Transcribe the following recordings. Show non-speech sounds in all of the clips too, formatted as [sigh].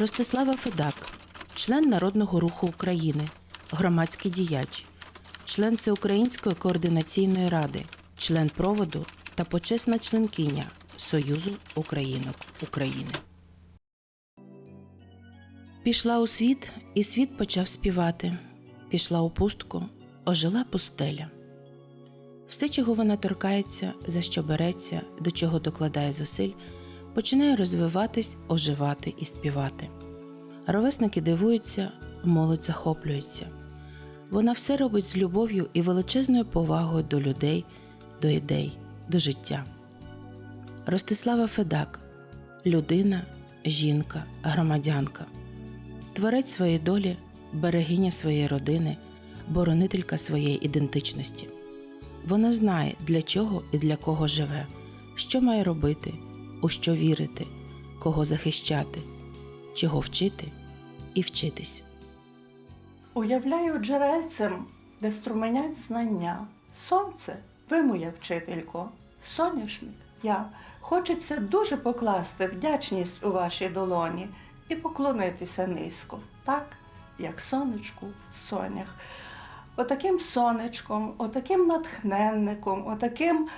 Ростислава Федак, член Народного руху України, громадський діяч, член Всеукраїнської координаційної ради, член проводу та почесна членкиня Союзу Українок України. Пішла у світ, і світ почав співати. Пішла у пустку, ожила пустеля. Все, чого вона торкається, за що береться, до чого докладає зусиль, починає розвиватись, оживати і співати. Ровесники дивуються, молодь захоплюється. Вона все робить з любов'ю і величезною повагою до людей, до ідей, до життя. Ростислава Федак людина, жінка, громадянка, творець своєї долі, берегиня своєї родини, боронителька своєї ідентичності. Вона знає, для чого і для кого живе, що має робити, у що вірити, кого захищати, чого вчити і вчитись. Уявляю джерельцем, де струменять знання. Сонце, ви моя вчителько, соняшник, я. Хочеться дуже покласти вдячність у ваші долоні і поклонитися низько, так, як сонечку в сонях. Отаким сонечком, отаким натхненником, отаким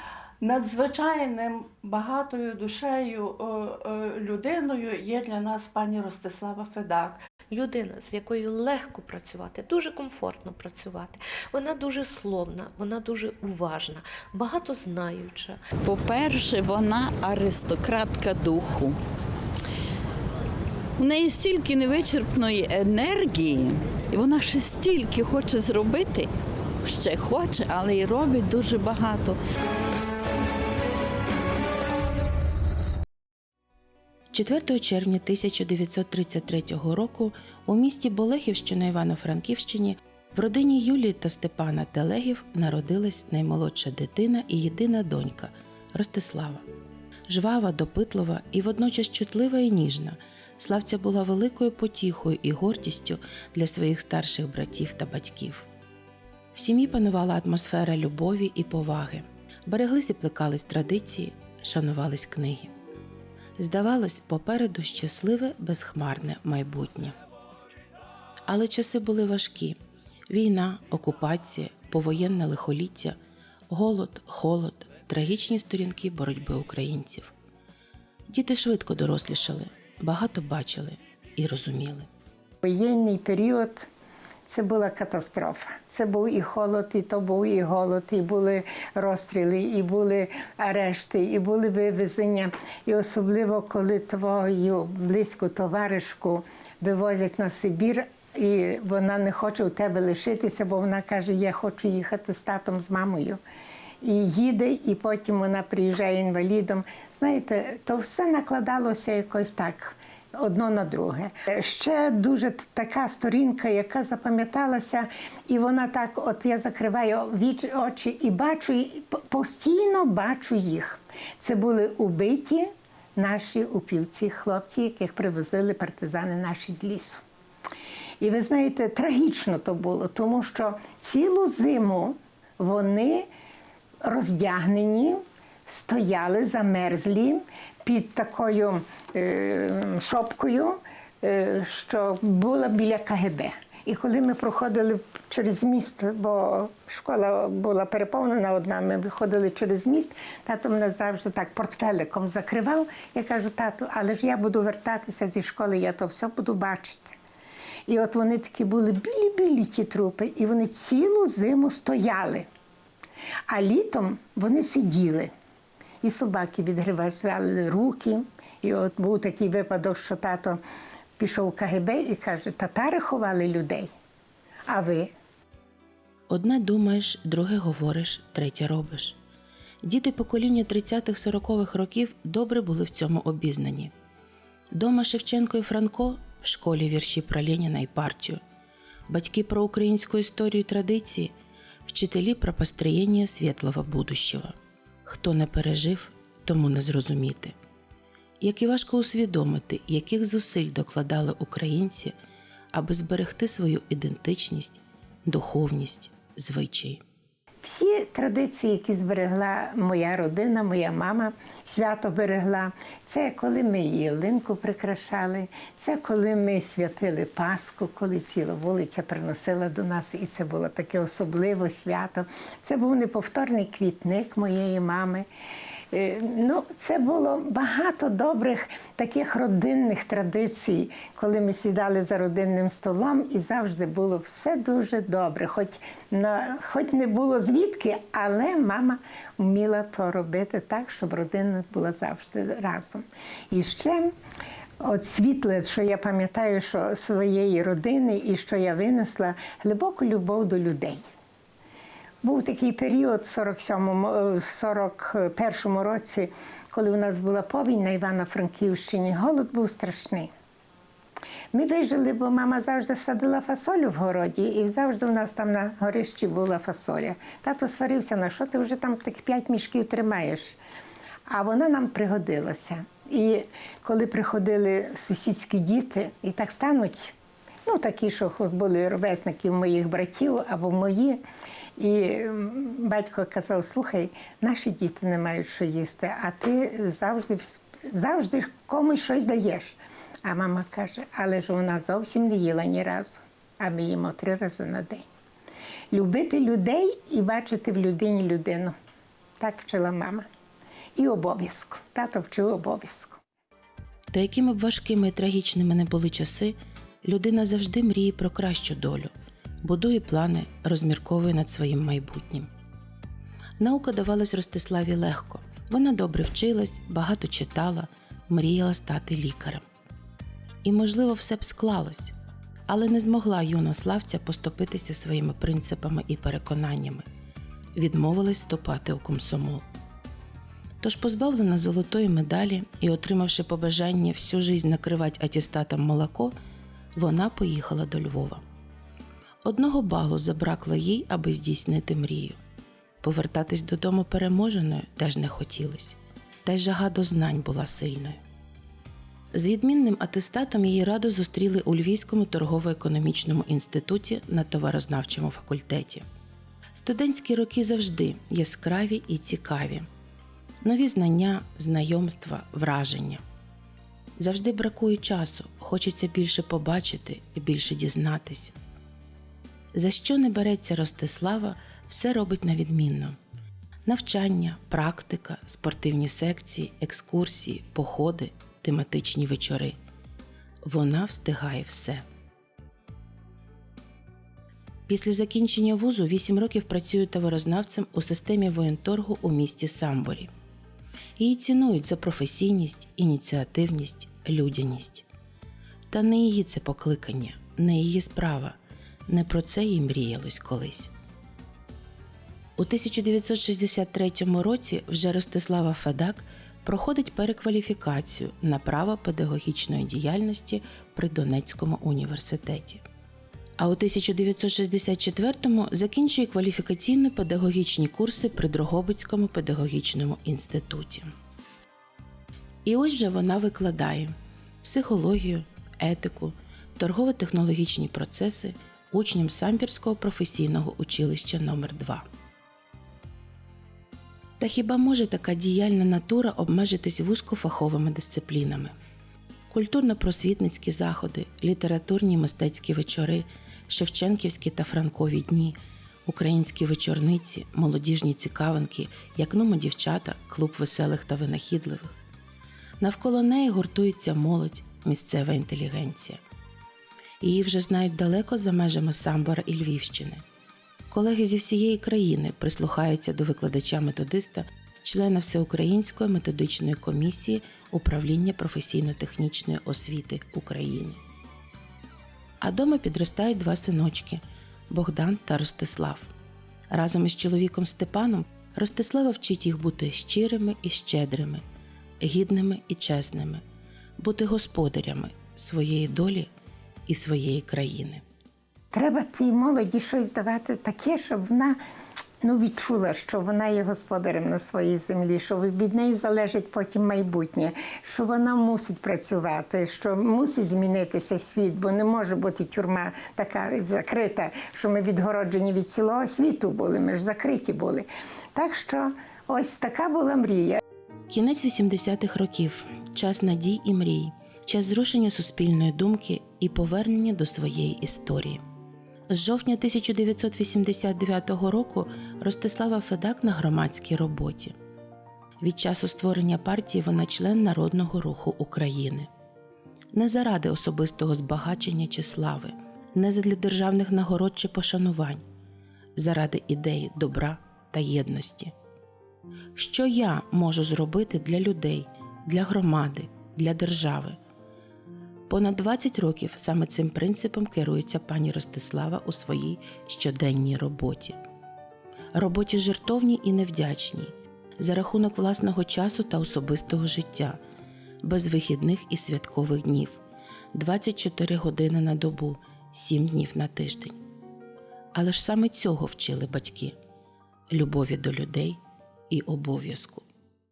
надзвичайним багатою душею е, е, людиною є для нас пані Ростислава Федак. людина, з якою легко працювати, дуже комфортно працювати. Вона дуже словна, вона дуже уважна, багатознаюча. По-перше, вона аристократка духу. У неї стільки невичерпної енергії, і вона ще стільки хоче зробити, ще хоче, але й робить дуже багато. 4 червня 1933 року у місті Болехів, що на Івано-Франківщині, в родині Юлії та Степана Телегів народилась наймолодша дитина і єдина донька Ростислава. Жвава, допитлива і водночас чутлива і ніжна. Славця була великою потіхою і гордістю для своїх старших братів та батьків. В сім'ї панувала атмосфера любові і поваги. Береглись і плекались традиції, шанувались книги. Здавалось, попереду щасливе, безхмарне майбутнє. Але часи були важкі: війна, окупація, повоєнне лихоліття, голод, холод, трагічні сторінки боротьби українців. Діти швидко дорослішали, багато бачили і розуміли. Воєнний період це була катастрофа. Це був і холод, і то був і голод, і були розстріли, і були арешти, і були вивезення. І особливо, коли твою близьку товаришку вивозять на Сибір, і вона не хоче у тебе лишитися, бо вона каже: Я хочу їхати з татом, з мамою. І їде, і потім вона приїжджає інвалідом. Знаєте, то все накладалося якось так одно на друге. Ще дуже така сторінка, яка запам'яталася, і вона так: от я закриваю очі і бачу, постійно бачу їх. Це були убиті наші упівці, хлопці, яких привозили партизани наші з лісу. І ви знаєте, трагічно то було, тому що цілу зиму вони роздягнені, стояли замерзлі під такою е, шопкою, е, що була біля КГБ. І коли ми проходили через міст, бо школа була переповнена одна, ми виходили через міст, тато мене завжди так портфеликом закривав. Я кажу, тату, але ж я буду вертатися зі школи, я то все буду бачити. І от вони такі були білі-білі ті трупи, і вони цілу зиму стояли. А літом вони сиділи. І собаки відгрівали руки. І от був такий випадок, що тато пішов в КГБ і каже, татари ховали людей. А ви? Одне думаєш, друге говориш, третє робиш. Діти покоління 30-40-х років добре були в цьому обізнані. Дома Шевченко і Франко в школі вірші про Леніна і партію, батьки про українську історію і традиції, вчителі про построєння світлого будущого. Хто не пережив, тому не зрозуміти. Як і важко усвідомити, яких зусиль докладали українці, аби зберегти свою ідентичність, духовність, звичаї. Всі традиції, які зберегла моя родина, моя мама, свято берегла. Це коли ми ялинку прикрашали, це коли ми святили Пасху, коли ціла вулиця приносила до нас, і це було таке особливе свято. Це був неповторний квітник моєї мами. Е, Ну, це було багато добрих таких родинних традицій, коли ми сідали за родинним столом, і завжди було все дуже добре. Хоч, на, хоч не було звідки, але мама вміла то робити так, щоб родина була завжди разом. І ще от світле, що я пам'ятаю, що своєї родини і що я винесла глибоку любов до людей. Був такий період в 47-му, е, 41-му році, коли у нас була повінь на Івано-Франківщині. Голод був страшний. Ми вижили, бо мама завжди садила фасолю в городі, і завжди у нас там на горищі була фасоля. Тато сварився, на що ти вже там тих п'ять мішків тримаєш. А вона нам пригодилася. І коли приходили сусідські діти, і так стануть, ну такі, що були ровесників моїх братів або мої. І батько казав: слухай, наші діти не мають що їсти, а ти завжди, завжди комусь щось даєш. А мама каже, але ж вона зовсім не їла ні разу, а ми їмо три рази на день. Любити людей і бачити в людині людину. Так вчила мама. І обов'язку. Тато вчив обов'язку. Та якими б важкими і трагічними не були часи, людина завжди мріє про кращу долю, будує плани, розмірковує над своїм майбутнім. Наука давалась Ростиславі легко. Вона добре вчилась, багато читала, мріяла стати лікарем. І, можливо, все б склалось, але не змогла юна славця поступитися своїми принципами і переконаннями, відмовилась вступати у комсомол. Тож, позбавлена золотої медалі і отримавши побажання всю жизнь накривати атістатом молоко, вона поїхала до Львова. Одного балу забракло їй, аби здійснити мрію. Повертатись додому переможеною теж не хотілося, та й жага до знань була сильною. З відмінним атестатом її радо зустріли у Львівському торгово-економічному інституті на товарознавчому факультеті. Студентські роки завжди яскраві і цікаві нові знання, знайомства, враження. Завжди бракує часу, хочеться більше побачити і більше дізнатися. За що не береться Ростислава, все робить на відмінно. Навчання, практика, спортивні секції, екскурсії, походи, тематичні вечори. Вона встигає все. Після закінчення вузу 8 років працює товарознавцем у системі воєнторгу у місті Самборі. Її цінують за професійність, ініціативність, людяність. Та не її це покликання, не її справа. Не про це їй мріялось колись. У 1963 році вже Ростислава Федак проходить перекваліфікацію на право педагогічної діяльності при Донецькому університеті. А у 1964-му закінчує кваліфікаційно-педагогічні курси при Дрогобицькому педагогічному інституті. І ось же вона викладає психологію, етику, торгово-технологічні процеси учням Самбірського професійного училища номер 2 Та хіба може така діяльна натура обмежитись вузькофаховими дисциплінами? Культурно-просвітницькі заходи, літературні і мистецькі вечори, Шевченківські та Франкові дні, українські вечорниці, молодіжні цікавинки, як нумо дівчата, клуб веселих та винахідливих. Навколо неї гуртується молодь, місцева інтелігенція. Її вже знають далеко за межами Самбора і Львівщини. Колеги зі всієї країни прислухаються до викладача-методиста, члена Всеукраїнської методичної комісії управління професійно-технічної освіти України. А дома підростають два синочки Богдан та Ростислав. Разом із чоловіком Степаном Ростислава вчить їх бути щирими і щедрими, гідними і чесними, бути господарями своєї долі і своєї країни. Треба цій молоді щось давати таке, щоб вона ну, відчула, що вона є господарем на своїй землі, що від неї залежить потім майбутнє, що вона мусить працювати, що мусить змінитися світ, бо не може бути тюрма така закрита, що ми відгороджені від цілого світу були, ми ж закриті були. Так що ось така була мрія. Кінець 80-х років час надій і мрій, час зрушення суспільної думки і повернення до своєї історії. З жовтня 1989 року Ростислава Федак на громадській роботі. Від часу створення партії вона член Народного руху України. Не заради особистого збагачення чи слави, не задля державних нагород чи пошанувань, заради ідеї добра та єдності. Що я можу зробити для людей, для громади, для держави? Понад 20 років саме цим принципом керується пані Ростислава у своїй щоденній роботі. Роботі жертовній і невдячній, за рахунок власного часу та особистого життя, без вихідних і святкових днів, 24 години на добу, 7 днів на тиждень. Але ж саме цього вчили батьки любові до людей і обов'язку.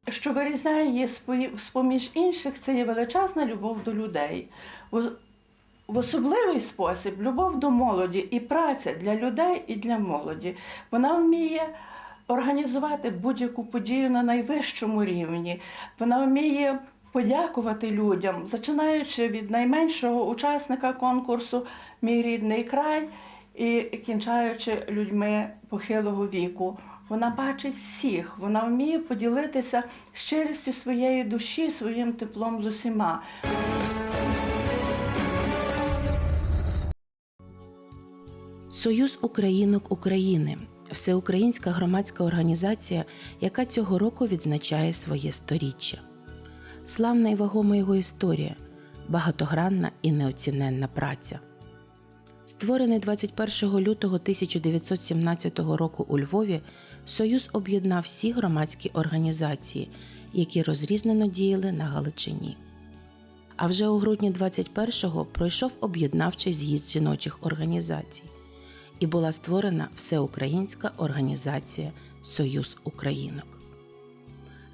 Що вирізняє її з-поміж інших, це є величезна любов до людей. В особливий спосіб любов до молоді і праця для людей і для молоді. Вона вміє організувати будь-яку подію на найвищому рівні. Вона вміє подякувати людям, починаючи від найменшого учасника конкурсу Мій рідний край і кінчаючи людьми похилого віку. Вона бачить всіх, вона вміє поділитися щирістю своєї душі, своїм теплом з усіма. Союз Українок України всеукраїнська громадська організація, яка цього року відзначає своє сторіччя. Славна і вагома його історія, багатогранна і неоціненна праця. Створений 21 лютого 1917 року у Львові, Союз об'єднав всі громадські організації, які розрізнено діяли на Галичині. А вже у грудні 21-го пройшов об'єднавчий з'їзд жіночих організацій і була створена Всеукраїнська організація Союз Українок.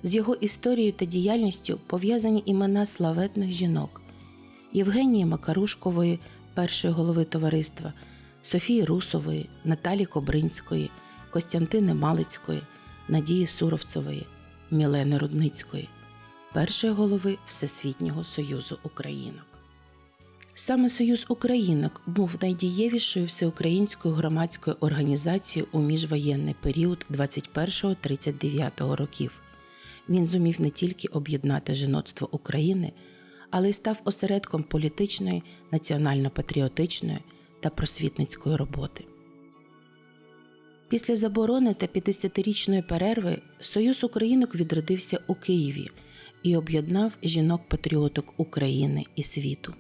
З його історією та діяльністю пов'язані імена славетних жінок Євгенії Макарушкової, першої голови товариства, Софії Русової, Наталі Кобринської, Костянтини Малицької, Надії Суровцевої, Мілени Рудницької, першої голови Всесвітнього Союзу Українок. Саме Союз Українок був найдієвішою всеукраїнською громадською організацією у міжвоєнний період 21-39 років. Він зумів не тільки об'єднати жіноцтво України, але й став осередком політичної, національно-патріотичної та просвітницької роботи. Після заборони та 50-річної перерви Союз Українок відродився у Києві і об'єднав жінок-патріоток України і світу.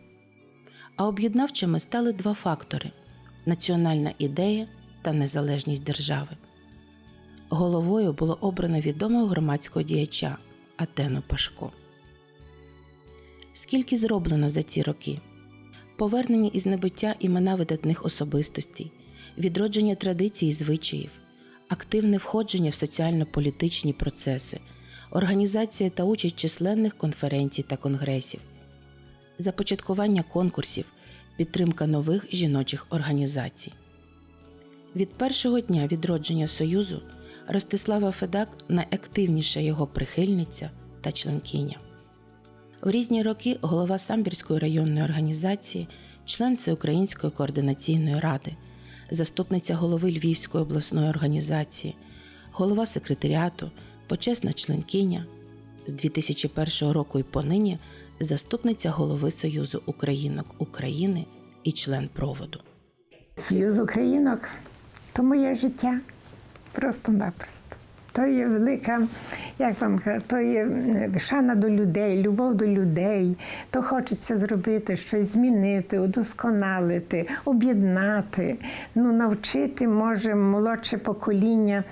А об'єднавчими стали два фактори національна ідея та незалежність держави. Головою було обрано відомого громадського діяча Атену Пашко. Скільки зроблено за ці роки? Повернення із небуття імена видатних особистостей, відродження традицій і звичаїв, активне входження в соціально-політичні процеси, організація та участь численних конференцій та конгресів, започаткування конкурсів, підтримка нових жіночих організацій. Від першого дня відродження Союзу Ростислава Федак найактивніша його прихильниця та членкиня. В різні роки голова Самбірської районної організації, член Всеукраїнської координаційної ради, заступниця голови Львівської обласної організації, голова секретаріату, почесна членкиня з 2001 року і понині заступниця голови Союзу Українок України і член проводу. Союз Українок то моє життя. Просто-напросто. То є велика, як вам казати, то є шана до людей, любов до людей. То хочеться зробити щось змінити, удосконалити, об'єднати, ну, навчити може молодше покоління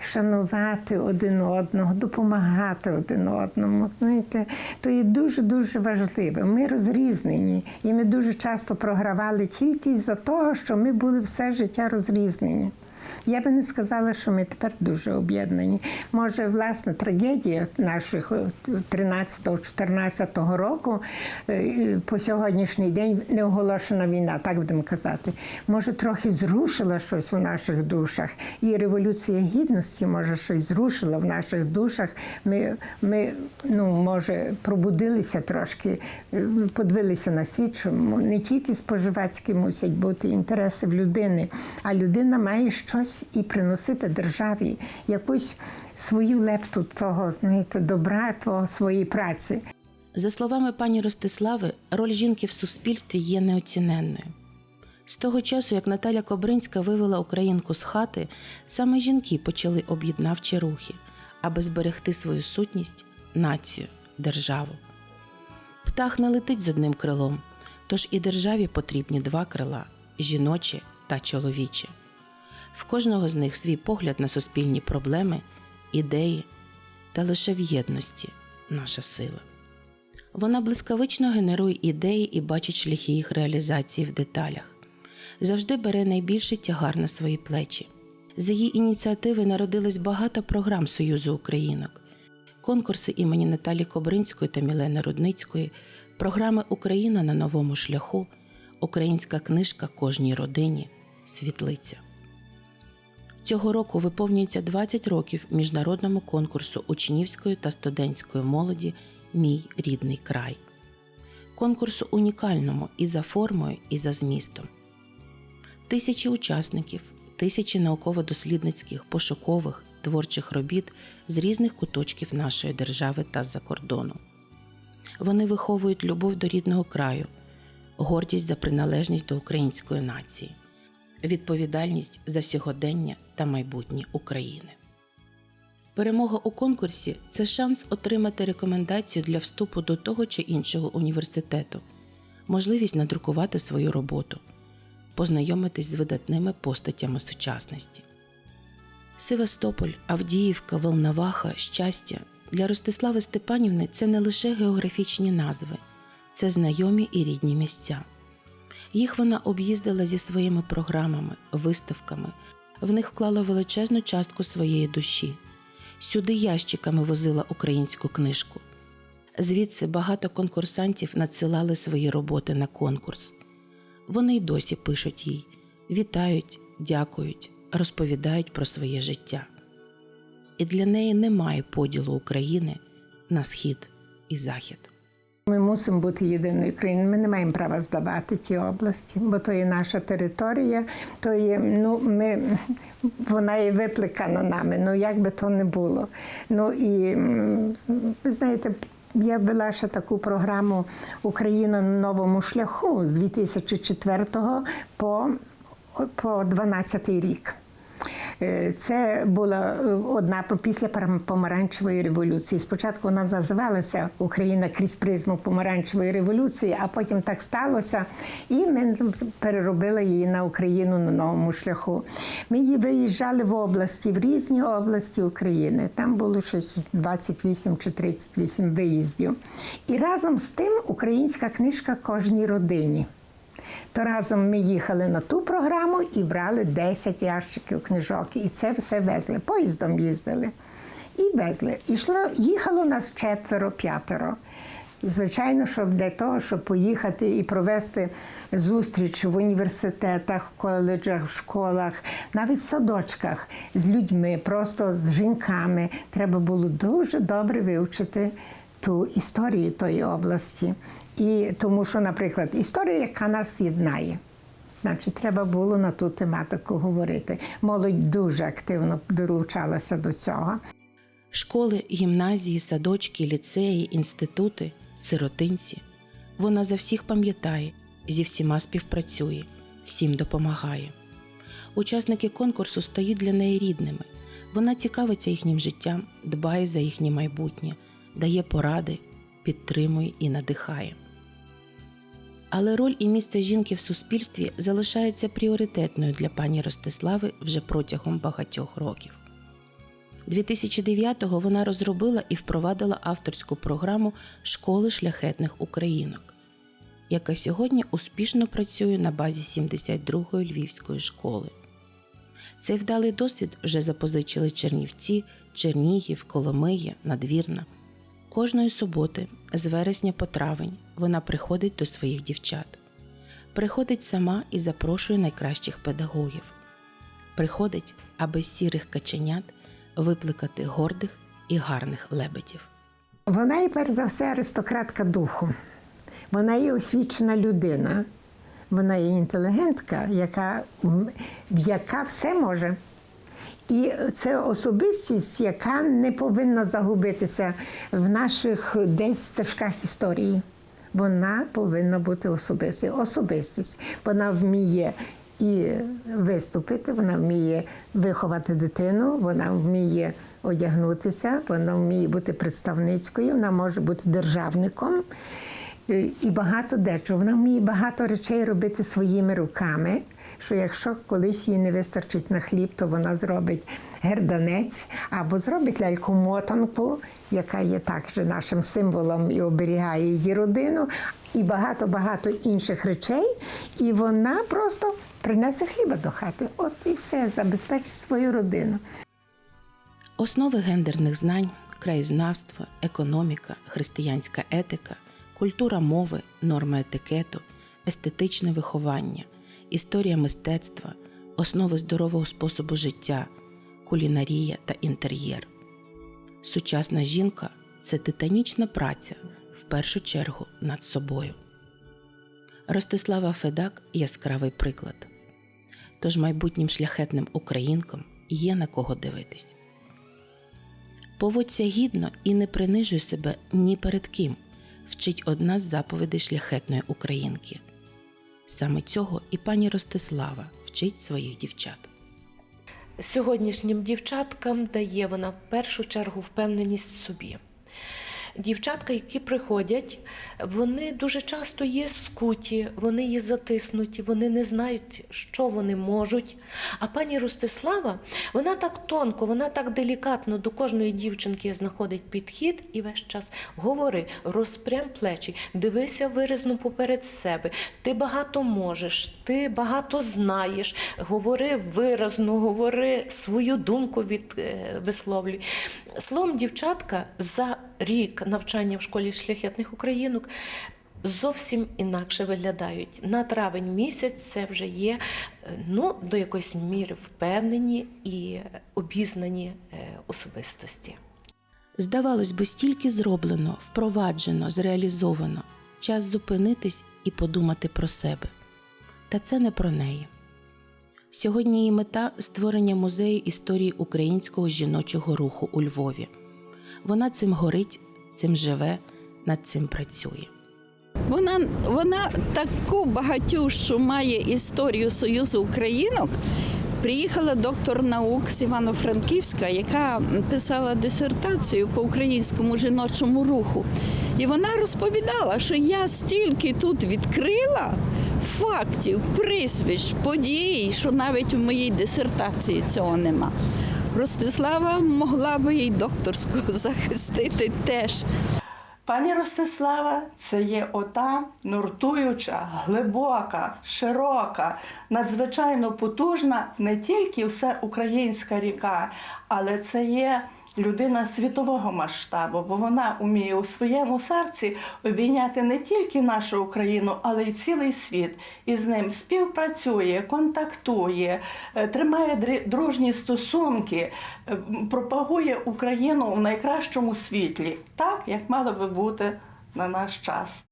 шанувати один одного, допомагати один одному. Знаєте, то є дуже дуже важливо. Ми розрізнені, і ми дуже часто програвали тільки із-за того, що ми були все життя розрізнені. Я би не сказала, що ми тепер дуже об'єднані. Може, власне, трагедія наших 13-14 року е, по сьогоднішній день не оголошена війна, так будемо казати. Може, трохи зрушила щось у наших душах. І революція гідності, може, щось зрушила в наших душах. Ми, ми ну, може, пробудилися трошки, е, подивилися на світ, що не тільки споживацькі мусять бути інтереси в людини, а людина має щось і приносити державі, якусь свою лепту того, знаєте, добра, того, своєї праці. За словами пані Ростислави, роль жінки в суспільстві є неоціненною. З того часу, як Наталя Кобринська вивела українку з хати, саме жінки почали об'єднавчі рухи, аби зберегти свою сутність, націю, державу. Птах не летить з одним крилом, тож і державі потрібні два крила жіноче та чоловіче. В кожного з них свій погляд на суспільні проблеми, ідеї, та лише в єдності наша сила. Вона блискавично генерує ідеї і бачить шляхи їх реалізації в деталях. Завжди бере найбільший тягар на свої плечі. З її ініціативи народилось багато програм Союзу Українок, конкурси імені Наталі Кобринської та Мілени Рудницької, програми Україна на новому шляху, Українська книжка кожній родині, Світлиця. Цього року виповнюється 20 років міжнародному конкурсу учнівської та студентської молоді Мій рідний край. Конкурсу унікальному і за формою, і за змістом. Тисячі учасників, тисячі науково-дослідницьких, пошукових, творчих робіт з різних куточків нашої держави та з-за кордону. Вони виховують любов до рідного краю, гордість за приналежність до української нації, відповідальність за сьогодення та майбутнє України. Перемога у конкурсі це шанс отримати рекомендацію для вступу до того чи іншого університету, можливість надрукувати свою роботу, познайомитись з видатними постатями сучасності. Севастополь, Авдіївка, Волноваха, щастя для Ростислави Степанівни це не лише географічні назви, це знайомі і рідні місця. Їх вона об'їздила зі своїми програмами, виставками, в них вклала величезну частку своєї душі. Сюди ящиками возила українську книжку. Звідси багато конкурсантів надсилали свої роботи на конкурс. Вони й досі пишуть їй, вітають, дякують, розповідають про своє життя. І для неї немає поділу України на схід і захід. Ми мусимо бути єдиною країною. Ми не маємо права здавати ті області, бо то є наша територія, то є, ну, ми, вона є викликана нами, ну як би то не було. Ну і ви знаєте, я вела ще таку програму Україна на новому шляху з 2004 по, по 12 рік. Е, Це була е, одна після помаранчевої революції. Спочатку вона називалася Україна крізь призму помаранчевої революції, а потім так сталося, і ми переробили її на Україну на новому шляху. Ми її виїжджали в області, в різні області України. Там було щось 28 чи 38 виїздів. І разом з тим українська книжка кожній родині. То разом ми їхали на ту програму і брали 10 ящиків книжок. І це все везли. Поїздом їздили. І везли. Ішло, їхало нас четверо, п'ятеро. Звичайно, щоб для того, щоб поїхати і провести зустріч в університетах, в коледжах, в школах, навіть в садочках з людьми, просто з жінками, треба було дуже добре вивчити ту історію тої області. І тому що, наприклад, історія, яка нас єднає. Значить, треба було на ту тематику говорити. Молодь дуже активно долучалася до цього. Школи, гімназії, садочки, ліцеї, інститути, сиротинці. Вона за всіх пам'ятає, зі всіма співпрацює, всім допомагає. Учасники конкурсу стають для неї рідними. Вона цікавиться їхнім життям, дбає за їхнє майбутнє, дає поради, підтримує і надихає. Але роль і місце жінки в суспільстві залишається пріоритетною для пані Ростислави вже протягом багатьох років. 2009-го вона розробила і впровадила авторську програму Школи шляхетних українок, яка сьогодні успішно працює на базі 72-ї львівської школи. Цей вдалий досвід вже запозичили Чернівці, Чернігів, Коломия, Надвірна. Кожної суботи, з вересня по травень, вона приходить до своїх дівчат. Приходить сама і запрошує найкращих педагогів. Приходить, аби з сірих каченят випликати гордих і гарних лебедів. Вона є перш за все аристократка духу. Вона є освічена людина. Вона є інтелігентка, яка, яка все може. І це особистість, яка не повинна загубитися в наших десь стежках історії. Вона повинна бути особистістю. Особистість. Вона вміє і виступити, вона вміє виховати дитину, вона вміє одягнутися, вона вміє бути представницькою, вона може бути державником. І багато дечого. Вона вміє багато речей робити своїми руками. Що якщо колись їй не вистачить на хліб, то вона зробить герданець або зробить ляльку-мотанку, яка є також нашим символом і оберігає її родину, і багато-багато інших речей. І вона просто принесе хліба до хати. От і все, забезпечить свою родину. Основи гендерних знань, краєзнавство, економіка, християнська етика, культура мови, норми етикету, естетичне виховання, історія мистецтва, основи здорового способу життя, кулінарія та інтер'єр. Сучасна жінка це титанічна праця в першу чергу над собою. Ростислава Федак яскравий приклад. Тож майбутнім шляхетним українкам є на кого дивитись. Поводься гідно і не принижуй себе ні перед ким, вчить одна з заповідей шляхетної українки. Саме цього і пані Ростислава вчить своїх дівчат. Сьогоднішнім дівчаткам дає вона в першу чергу впевненість в собі. Дівчатка, які приходять, вони дуже часто є скуті, вони є затиснуті, вони не знають, що вони можуть. А пані Ростислава, вона так тонко, вона так делікатно до кожної дівчинки знаходить підхід і весь час говори, розпрям плечі, дивися виразно поперед себе. Ти багато можеш, ти багато знаєш. Говори виразно, говори свою думку від е, висловлюй. Словом, дівчатка за рік навчання в школі шляхетних українок зовсім інакше виглядають. На травень місяць це вже є е, ну, до якоїсь міри впевнені і обізнані е, особистості. Здавалось би, стільки зроблено, впроваджено, зреалізовано. Час зупинитись і подумати про себе. Та це не про неї. Сьогодні її мета створення музею історії українського жіночого руху у Львові. Вона цим горить, цим живе, над цим працює. Вона, вона таку багатющу має історію Союзу Українок. Приїхала доктор наук з Івано-Франківська, яка писала дисертацію по українському жіночому руху. І вона розповідала, що я стільки тут відкрила фактів, прізвищ, подій, що навіть у моїй дисертації цього нема. Ростислава могла би їй докторську [laughs] захистити теж. Пані Ростислава це є ота нуртуюча, глибока, широка, надзвичайно потужна не тільки все українська ріка, але це є людина світового масштабу, бо вона вміє у своєму серці обійняти не тільки нашу Україну, але й цілий світ. І з ним співпрацює, контактує, е, тримає дружні стосунки, е, пропагує Україну в найкращому світлі, так як мало би бути на наш час.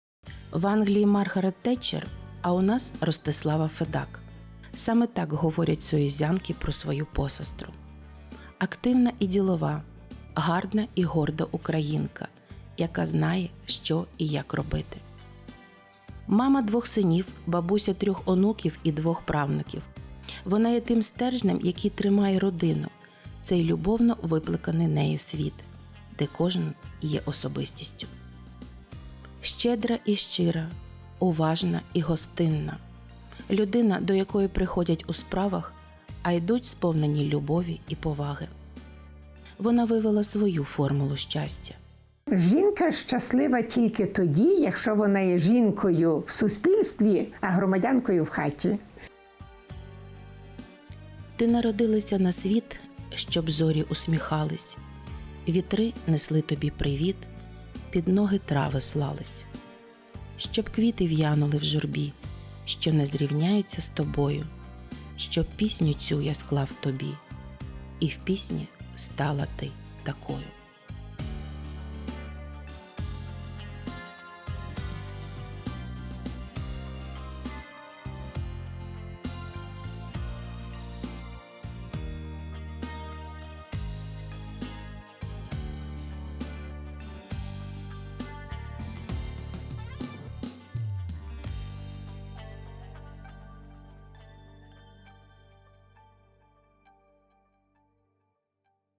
В Англії Маргарет Тетчер, а у нас Ростислава Федак. Саме так говорять союзянки про свою посестру. Активна і ділова, гарна і горда українка, яка знає, що і як робити. Мама двох синів, бабуся трьох онуків і двох правнуків. Вона є тим стержнем, який тримає родину, цей любовно випликаний нею світ, де кожен є особистістю щедра і щира, уважна і гостинна, людина, до якої приходять у справах, а йдуть сповнені любові і поваги. Вона вивела свою формулу щастя. Жінка щаслива тільки тоді, якщо вона є жінкою в суспільстві, а громадянкою в хаті. Ти народилася на світ, щоб зорі усміхались, вітри несли тобі привіт, під ноги трави слались, щоб квіти в'янули в журбі, що не зрівняються з тобою, щоб пісню цю я склав тобі, і в пісні стала ти такою.